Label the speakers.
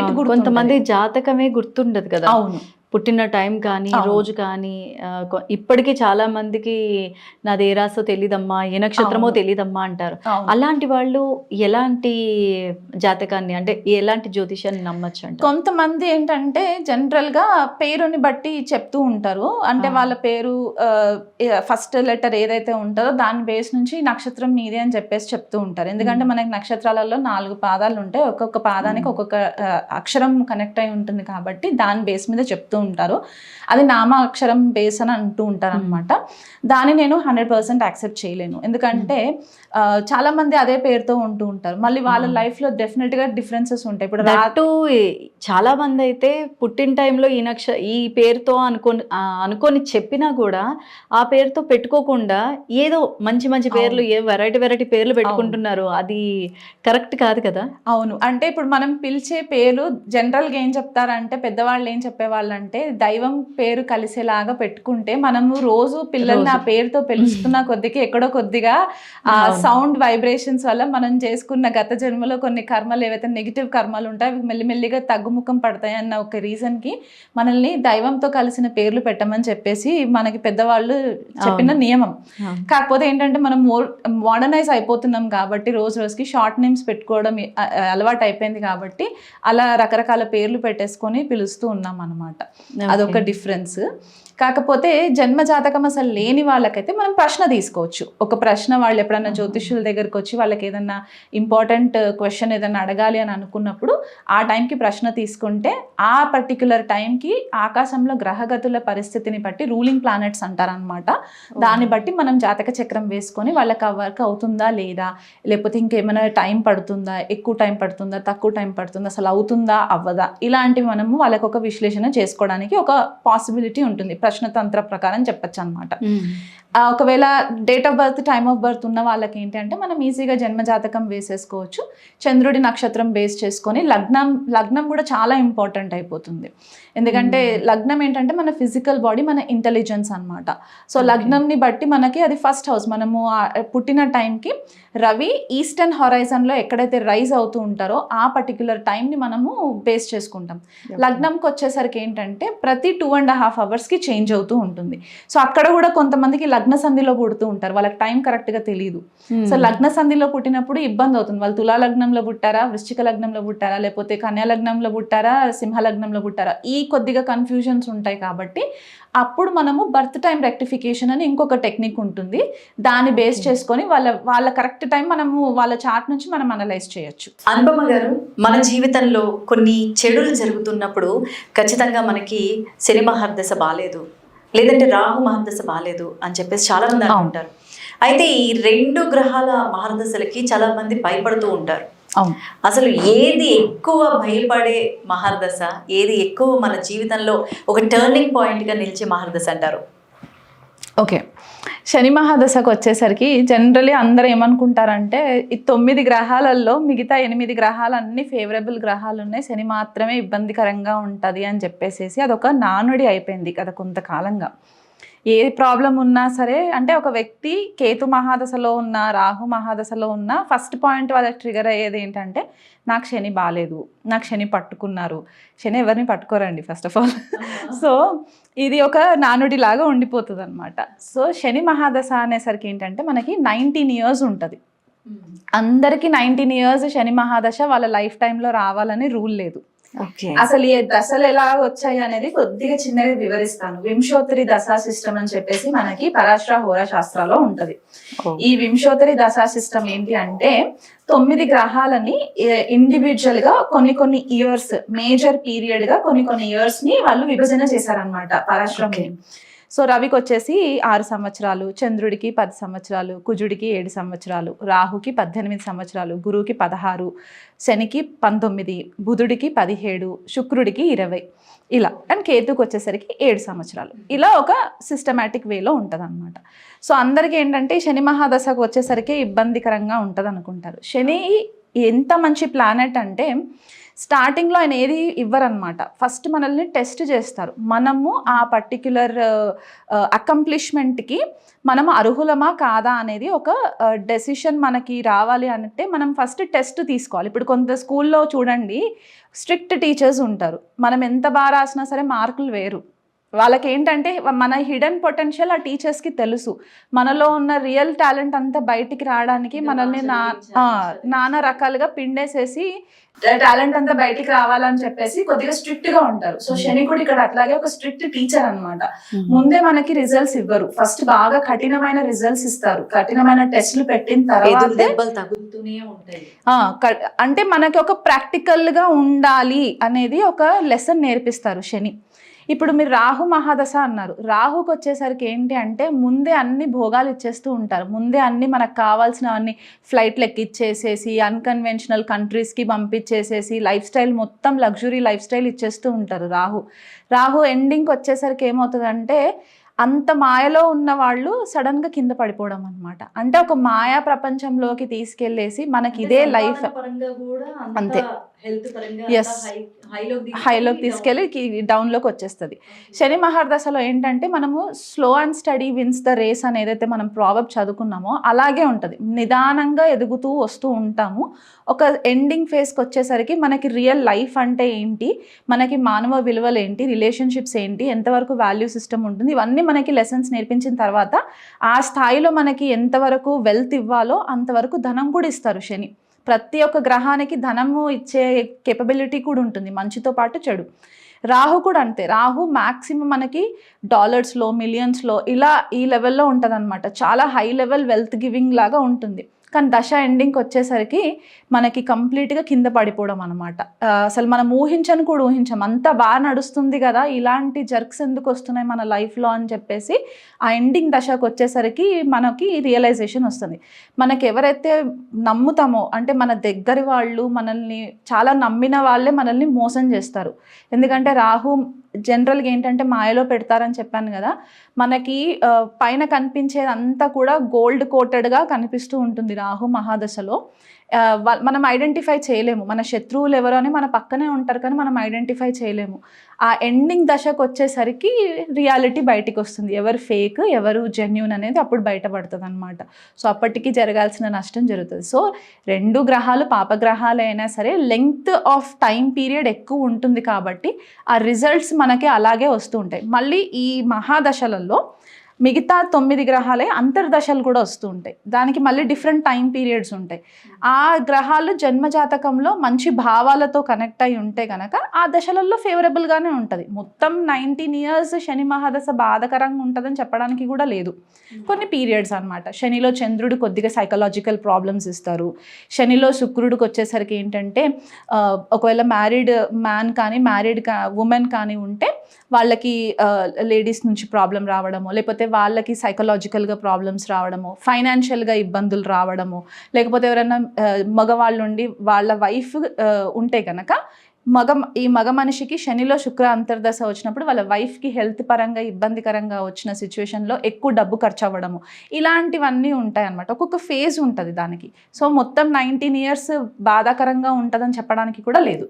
Speaker 1: Date
Speaker 2: కొంతమంది జాతకమే గుర్తుండదు కదా.
Speaker 1: అవును.
Speaker 2: పుట్టిన టైం కానీ. రోజు కానీ ఇప్పటికీ చాలా మందికి నాది ఏ రాసో తెలీదమ్మా ఏ నక్షత్రమో
Speaker 1: అవును.
Speaker 2: తెలీదమ్మా అంటారు అలాంటి వాళ్ళు ఎలాంటి జాతకాన్ని అంటే ఎలాంటి జ్యోతిషాన్ని నమ్మచ్చు అంట
Speaker 1: కొంతమంది ఏంటంటే జనరల్గా పేరుని బట్టి చెప్తూ ఉంటారు అంటే. వాళ్ళ పేరు ఫస్ట్ లెటర్ ఏదైతే ఉంటుందో దాని బేస్ నుంచి నక్షత్రం మీదే అని చెప్పేసి చెప్తూ ఉంటారు ఎందుకంటే. మనకి నక్షత్రాలలో నాలుగు పాదాలు ఉంటాయి ఒక్కొక్క పాదానికి. ఒక్కొక్క అక్షరం కనెక్ట్ అయి ఉంటుంది కాబట్టి దాని బేస్ మీద చెప్తూ ఉంటారు. అది నామ అక్షరం బేస్ అని అంటూ ఉంటారు అనమాట దాన్ని నేను హండ్రెడ్ పర్సెంట్ యాక్సెప్ట్ చేయలేను. ఎందుకంటే ఆ, చాలా మంది అదే పేరుతో ఉంటూ ఉంటారు. మళ్ళీ వాళ్ళ. లైఫ్లో డెఫినెట్గా డిఫరెన్సెస్ ఉంటాయి. ఇప్పుడు
Speaker 2: చాలా మంది అయితే పుట్టిన టైంలో ఈ నక్ష ఈ పేరుతో అనుకొని అనుకొని చెప్పినా కూడా ఆ పేరుతో పెట్టుకోకుండా ఏదో మంచి మంచి పేర్లు ఏ వెరైటీ వెరైటీ పేర్లు పెట్టుకుంటున్నారు. అది కరెక్ట్ కాదు కదా?
Speaker 1: అవును. అంటే ఇప్పుడు మనం పిలిచే పేరు జనరల్గా ఏం చెప్తారంటే పెద్దవాళ్ళు ఏం చెప్పేవాళ్ళు అంటే దైవం పేరు కలిసేలాగా పెట్టుకుంటే మనము రోజు పిల్లల్ని ఆ. పేరుతో పిలుస్తున్న కొద్దికి ఎక్కడో కొద్దిగా ఆ. సౌండ్ వైబ్రేషన్స్ వల్ల మనం చేసుకున్న గత జన్మలో కొన్ని కర్మలు ఏవైతే నెగిటివ్ కర్మలు ఉంటాయో అవి మెల్లిమెల్లిగా తగ్గుముఖం పడతాయి అన్న ఒక రీజన్కి మనల్ని దైవంతో కలిసిన పేర్లు పెట్టమని చెప్పేసి మనకి పెద్దవాళ్ళు చెప్పిన నియమం. కాకపోతే ఏంటంటే మనం మోర్ మోడర్నైజ్ అయిపోతున్నాం కాబట్టి రోజు రోజుకి షార్ట్ నేమ్స్ పెట్టుకోవడం అలవాటు అయిపోయింది కాబట్టి అలా రకరకాల పేర్లు పెట్టేసుకొని పిలుస్తూ ఉన్నాం అనమాట అదొక డిఫరెన్స్ కాకపోతే జన్మ జాతకం అసలు లేని వాళ్ళకైతే మనం ప్రశ్న తీసుకోవచ్చు. ఒక ప్రశ్న వాళ్ళు ఎప్పుడన్నా జ్యోతిష్యుల దగ్గరకు వచ్చి వాళ్ళకి ఏదన్నా ఇంపార్టెంట్ క్వశ్చన్ ఏదన్నా అడగాలి అని అనుకున్నప్పుడు ఆ టైంకి ప్రశ్న తీసుకుంటే ఆ పర్టికులర్ టైంకి ఆకాశంలో గ్రహగతుల పరిస్థితిని బట్టి రూలింగ్ ప్లానెట్స్ అంటారనమాట దాన్ని బట్టి మనం జాతక చక్రం వేసుకొని వాళ్ళకి ఆ వర్క్ అవుతుందా లేదా? లేకపోతే ఇంకేమైనా టైం పడుతుందా? ఎక్కువ టైం పడుతుందా? తక్కువ టైం పడుతుందా? అసలు అవుతుందా? అవ్వదా? ఇలాంటివి మనము వాళ్ళకి ఒక విశ్లేషణ చేసుకోవడానికి ఒక పాసిబిలిటీ ఉంటుంది. ప్రశ్నతంత్ర ప్రకారం చెప్పచ్చు అనమాట ఒకవేళ date of birth time of birth ఉన్న వాళ్ళకి ఏంటంటే మనం ఈజీగా జన్మ జాతకం వేసేసుకోవచ్చు. చంద్రుడి నక్షత్రం బేస్ చేసుకొని లగ్నం లగ్నం కూడా చాలా ఇంపార్టెంట్ అయిపోతుంది. ఎందుకంటే లగ్నం ఏంటంటే మన ఫిజికల్ బాడీ మన ఇంటెలిజెన్స్ అన్నమాట. సో. లగ్నంని బట్టి మనకి అది ఫస్ట్ హౌస్ మనము పుట్టిన టైంకి రవి ఈస్టర్న్ హొరైజన్లో ఎక్కడైతే రైజ్ అవుతూ ఉంటారో ఆ పర్టికులర్ టైంని మనము బేస్ చేసుకుంటాం. లగ్నంకి వచ్చేసరికి ఏంటంటే ప్రతి టూ అండ్ హాఫ్ అవర్స్కి చేంజ్ అవుతూ ఉంటుంది. సో అక్కడ కూడా కొంతమందికి లగ్న సంధిలో పుడుతూ ఉంటారు. వాళ్ళకి టైం కరెక్ట్గా తెలియదు సో లగ్న సంధిలో పుట్టినప్పుడు ఇబ్బంది అవుతుంది. వాళ్ళు తులా లగ్నంలో పుట్టారా వృశ్చిక లగ్నంలో పుట్టారా లేకపోతే కన్యా లగ్నంలో పుట్టారా సింహ లగ్నంలో పుట్టారా? ఈ కొద్దిగా కన్ఫ్యూజన్స్ ఉంటాయి కాబట్టి అప్పుడు మనము బర్త్ టైం రెక్టిఫికేషన్ అని ఇంకొక టెక్నిక్ ఉంటుంది దాన్ని బేస్. చేసుకొని వాళ్ళ వాళ్ళ కరెక్ట్ టైం మనము వాళ్ళ చార్ట్ నుంచి మనం అనలైజ్ చేయొచ్చు
Speaker 2: అనుపమ గారు మన జీవితంలో కొన్ని చెడులు జరుగుతున్నప్పుడు ఖచ్చితంగా మనకి శని మహర్దశ బాగాలేదు లేదంటే రాహు మహర్దశ బాగాలేదు అని చెప్పేసి చాలా మంది. అనుకుంటారు అయితే ఈ రెండు గ్రహాల మహర్దశలకి చాలా మంది భయపడుతూ ఉంటారు అసలు ఏది ఎక్కువ భయపడే మహర్దశ ఏది ఎక్కువ మన జీవితంలో ఒక టర్నింగ్ పాయింట్గా నిలిచే మహర్దశ అంటారు?
Speaker 1: ఓకే. శని మహాదశకు వచ్చేసరికి జనరలీ అందరూ ఏమనుకుంటారంటే ఈ తొమ్మిది గ్రహాలలో మిగతా ఎనిమిది గ్రహాలు అన్ని ఫేవరబుల్ గ్రహాలు ఉన్నాయి శని మాత్రమే ఇబ్బందికరంగా ఉంటుంది అని చెప్పేసేసి అదొక నానుడి అయిపోయింది కదా కొంతకాలంగా. ఏ ప్రాబ్లం ఉన్నా సరే అంటే ఒక వ్యక్తి కేతు మహాదశలో ఉన్న రాహు మహాదశలో ఉన్న ఫస్ట్ పాయింట్ వాళ్ళకి ట్రిగర్ అయ్యేది ఏంటంటే నాకు శని బాగాలేదు నాకు శని పట్టుకున్నారు. శని ఎవరిని పట్టుకోరండి ఫస్ట్ ఆఫ్ ఆల్ సో ఇది ఒక నానుడి లాగా ఉండిపోతుంది అనమాట సో శని మహాదశ అనేసరికి ఏంటంటే మనకి నైన్టీన్ ఇయర్స్ ఉంటుంది. అందరికీ నైన్టీన్ ఇయర్స్ శని మహాదశ వాళ్ళ లైఫ్ టైంలో రావాలని రూల్ లేదు. అసలు ఈ దశలు ఎలా వచ్చాయి అనేది కొద్దిగా చిన్నగా వివరిస్తాను. వింశోత్తరి దశా సిస్టమ్ అని చెప్పేసి మనకి పరాశ్ర హోరా శాస్త్రాలో ఉంటది. ఈ వింశోత్తరి దశా సిస్టమ్ ఏంటి అంటే తొమ్మిది గ్రహాలని ఇండివిజువల్గా కొన్ని కొన్ని ఇయర్స్ మేజర్ పీరియడ్గా కొన్ని కొన్ని ఇయర్స్ని వాళ్ళు విభజన చేశారనమాట పరాశ్రమి సో రవికి వచ్చేసి ఆరు సంవత్సరాలు చంద్రుడికి పది సంవత్సరాలు కుజుడికి ఏడు సంవత్సరాలు రాహుకి పద్దెనిమిది సంవత్సరాలు గురువుకి పదహారు శనికి పంతొమ్మిది బుధుడికి పదిహేడు శుక్రుడికి ఇరవై. ఇలా అండ్ కేతుకు వచ్చేసరికి ఏడు సంవత్సరాలు. ఇలా ఒక సిస్టమేటిక్ వేలో ఉంటుంది అనమాట సో అందరికీ ఏంటంటే శని మహాదశకు వచ్చేసరికి ఇబ్బందికరంగా ఉంటుంది అనుకుంటారు శని ఎంత మంచి ప్లానెట్ అంటే స్టార్టింగ్లో ఆయన ఏది ఇవ్వరనమాట ఫస్ట్ మనల్ని టెస్ట్ చేస్తారు. మనము ఆ పర్టిక్యులర్ అకంప్లిష్మెంట్కి మనం అర్హులమా కాదా అనేది ఒక డెసిషన్ మనకి రావాలి అంటే మనం ఫస్ట్ టెస్ట్ తీసుకోవాలి. ఇప్పుడు కొంత స్కూల్లో చూడండి స్ట్రిక్ట్ టీచర్స్ ఉంటారు. మనం ఎంత బాగా రాసినా సరే మార్కులు వేరు. వాళ్ళకి ఏంటంటే మన హిడెన్ పొటెన్షియల్ ఆ టీచర్స్కి తెలుసు. మనలో ఉన్న రియల్ టాలెంట్ అంతా బయటికి రావడానికి మనల్ని నానా రకాలుగా పిండేసేసి టాలెంట్ అంతా బయటికి రావాలని చెప్పేసి కొద్దిగా స్ట్రిక్ట్గా ఉంటారు. సో శని కూడా ఇక్కడ అట్లాగే ఒక స్ట్రిక్ట్ టీచర్ అన్నమాట. ముందే మనకి రిజల్ట్స్ ఇవ్వరు. ఫస్ట్ బాగా కఠినమైన రిజల్ట్స్ ఇస్తారు. కఠినమైన టెస్ట్లు పెట్టిన తర్వాత
Speaker 2: దెబ్బలు తగులుతూనే ఉంటాయి.
Speaker 1: ఆ, క- అంటే మనకి ఒక ప్రాక్టికల్గా ఉండాలి అనేది ఒక లెసన్ నేర్పిస్తారు శని. ఇప్పుడు మీరు రాహు మహాదశ అన్నారు. రాహుకి వచ్చేసరికి ఏంటి అంటే ముందే అన్ని భోగాలు ఇచ్చేస్తూ ఉంటారు. ముందే అన్ని మనకు కావాల్సినవన్నీ ఫ్లైట్లు ఎక్కిచ్చేసేసి అన్కన్వెన్షనల్ కంట్రీస్కి పంపించేసేసి లైఫ్ స్టైల్ మొత్తం లగ్జరీ లైఫ్ స్టైల్ ఇచ్చేస్తూ ఉంటారు రాహు. రాహు ఎండింగ్కి వచ్చేసరికి ఏమవుతుందంటే అంత మాయలో ఉన్న వాళ్ళు సడన్గా కింద పడిపోవడం అన్నమాట. అంటే ఒక మాయా ప్రపంచంలోకి తీసుకెళ్ళేసి మనకి ఇదే లైఫ్ అంతే. Yes. హైలోకి తీసుకెళ్ళి డౌన్లోకి వచ్చేస్తుంది. శని మహర్దశలో ఏంటంటే మనము slow and steady wins the race అని ఏదైతే మనం ప్రాబబ్ చదువుకున్నామో అలాగే ఉంటుంది. నిదానంగా ఎదుగుతూ వస్తూ ఉంటాము. ఒక ఎండింగ్ ఫేస్కి వచ్చేసరికి మనకి రియల్ లైఫ్ అంటే ఏంటి? మనకి మానవ విలువలు ఏంటి? రిలేషన్షిప్స్ ఏంటి? ఎంతవరకు వాల్యూ సిస్టమ్ ఉంటుంది? ఇవన్నీ మనకి లెసన్స్ నేర్పించిన తర్వాత ఆ స్థాయిలో మనకి ఎంతవరకు వెల్త్ ఇవ్వాలో అంతవరకు ధనం కూడా ఇస్తారు శని. ప్రతి ఒక్క గ్రహానికి ధనము ఇచ్చే కేపబిలిటీ కూడా ఉంటుంది. మంచితో పాటు చెడు. రాహు కూడా అంతే. రాహు మ్యాక్సిమం మనకి డాలర్స్లో మిలియన్స్లో ఇలా ఈ లెవెల్లో ఉంటుంది చాలా హై లెవెల్ వెల్త్ గివింగ్ లాగా ఉంటుంది. కానీ దశ ఎండింగ్కి వచ్చేసరికి మనకి కంప్లీట్గా కింద పడిపోవడం అనమాట అసలు మనం ఊహించని కూడా ఊహించాం. అంత బాగా నడుస్తుంది కదా ఇలాంటి జర్క్స్ ఎందుకు వస్తున్నాయి మన లైఫ్లో అని చెప్పేసి ఆ ఎండింగ్ దశకు వచ్చేసరికి మనకి రియలైజేషన్ వస్తుంది. మనకి ఎవరైతే నమ్ముతామో అంటే మన దగ్గరి వాళ్ళు మనల్ని చాలా నమ్మిన వాళ్ళే మనల్ని మోసం చేస్తారు. ఎందుకంటే రాహు జనరల్గా ఏంటంటే మాయలో పెడతారని చెప్పాను కదా మనకి పైన కనిపించేదంతా కూడా గోల్డ్ కోటెడ్గా కనిపిస్తూ ఉంటుంది రాహు మహాదశలో. మనం ఐడెంటిఫై చేయలేము. మన శత్రువులు ఎవరో అని మన పక్కనే ఉంటారు కానీ మనం ఐడెంటిఫై చేయలేము. ఆ ఎండింగ్ దశకు వచ్చేసరికి రియాలిటీ బయటికి వస్తుంది. ఎవరు ఫేక్ ఎవరు జెన్యున్ అనేది అప్పుడు బయటపడుతుంది అనమాట సో అప్పటికి జరగాల్సిన నష్టం జరుగుతుంది. సో రెండు గ్రహాలు పాపగ్రహాలు అయినా సరే లెంగ్త్ ఆఫ్ టైం పీరియడ్ ఎక్కువ ఉంటుంది కాబట్టి ఆ రిజల్ట్స్ మనకి అలాగే వస్తూ ఉంటాయి. మళ్ళీ ఈ మహాదశలలో మిగతా తొమ్మిది గ్రహాలే అంతర్దశలు కూడా వస్తూ ఉంటాయి. దానికి మళ్ళీ డిఫరెంట్ టైం పీరియడ్స్ ఉంటాయి. ఆ గ్రహాలు జన్మజాతకంలో మంచి భావాలతో కనెక్ట్ అయి ఉంటే కనుక ఆ దశలలో ఫేవరబుల్గానే ఉంటుంది. మొత్తం నైన్టీన్ ఇయర్స్ శని మహాదశ బాధకరంగా ఉంటుందని చెప్పడానికి కూడా లేదు. కొన్ని పీరియడ్స్ అనమాట శనిలో చంద్రుడు కొద్దిగా సైకలాజికల్ ప్రాబ్లమ్స్ ఇస్తారు. శనిలో శుక్రుడికి వచ్చేసరికి ఏంటంటే ఒకవేళ మ్యారీడ్ మ్యాన్ కానీ మ్యారీడ్ కా ఉమెన్ కానీ ఉంటే వాళ్ళకి లేడీస్ నుంచి ప్రాబ్లం రావడము లేకపోతే వాళ్ళకి సైకలాజికల్గా ప్రాబ్లమ్స్ రావడము ఫైనాన్షియల్గా ఇబ్బందులు రావడము లేకపోతే ఎవరైనా మగవాళ్ళు ఉండి వాళ్ళ వైఫ్ ఉంటే కనుక మగ ఈ మగ మనిషికి శనిలో శుక్ర అంతర్దశ వచ్చినప్పుడు వాళ్ళ వైఫ్కి హెల్త్ పరంగా ఇబ్బందికరంగా వచ్చిన సిచ్యువేషన్లో ఎక్కువ డబ్బు ఖర్చు అవ్వడము ఇలాంటివన్నీ ఉంటాయి అన్నమాట ఒక్కొక్క ఫేజ్ ఉంటుంది దానికి. సో మొత్తం నైన్టీన్ ఇయర్స్ బాధాకరంగా ఉంటుందని చెప్పడానికి కూడా లేదు.